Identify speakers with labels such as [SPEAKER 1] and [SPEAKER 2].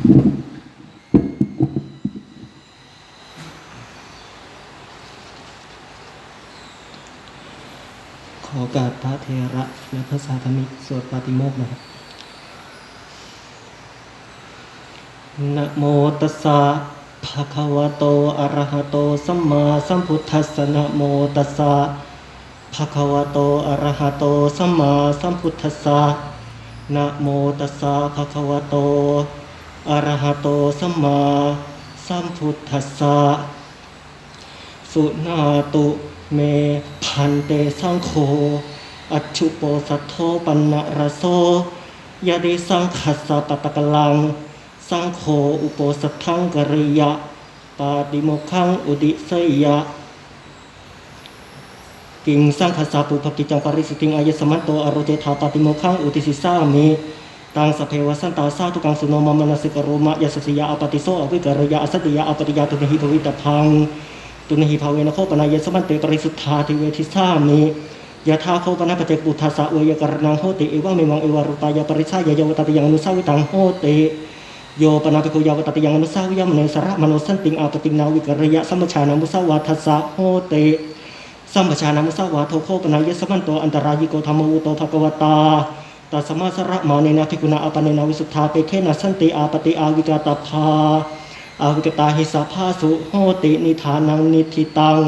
[SPEAKER 1] ขอการพระเทระและพระสาธมิกสวดปาติโมกข์นะครับนะโมตัสสะภะคะวะโตอะระหะโตสัมมาสัมพุทธัสสะนะโมตัสสะภะคะวะโตอะระหะโตสัมมาสัมพุทธัสสะนะโมตัสสะภะคะวะโต อรหโตสัมมาสัมพุทธัสสะสุนาตุเมพันเตสังโฆอัจฉุโปสัทโธปันนะระโสยะเดสังคัสสะปะตะกลัง สังโฆอุโปสัทธังกริยะ ปาติโมขังอุดิเสยะกิงสังคัสสะปุภกิจังปริสุทธิงอายสมัตโตอโรเจธาปาติโมขังอุติสิสามิ ตังสเพวสันตาสาทุกังสุโนมมนสิกโรมะยสสิยาอปติโสอวิกรยะอสติยาอปติยาตุนหิภวิตพังตุนหิภาเวนะโคปนายสมันเตปริสุทธาทิเวทิสามิยะทาโคปนะปเจปุทาสะเวยกรณังโหติเอวะเมวังเอวารุตายาปริสายายาวตติยังอนุสาวิตังโหติโยปนาปิโกยาวตติยังอนุสาวิยมเนสระมโนสันติงอาปติงนาวิกรยะสัมปชานามุสาวาทัสสะโหติสัมปชานามุสาวาโทโคปนายสมันโตอันตรายิโกธรรมวุโตภควตา ตัสมาสระมาเนนาทิกุณาอปเนนาวิสุทธาเปเคนะสันติอาปติอาวิกาตภาอาวิกตาหิสาภาสุโหตินิธานังนิธิตัง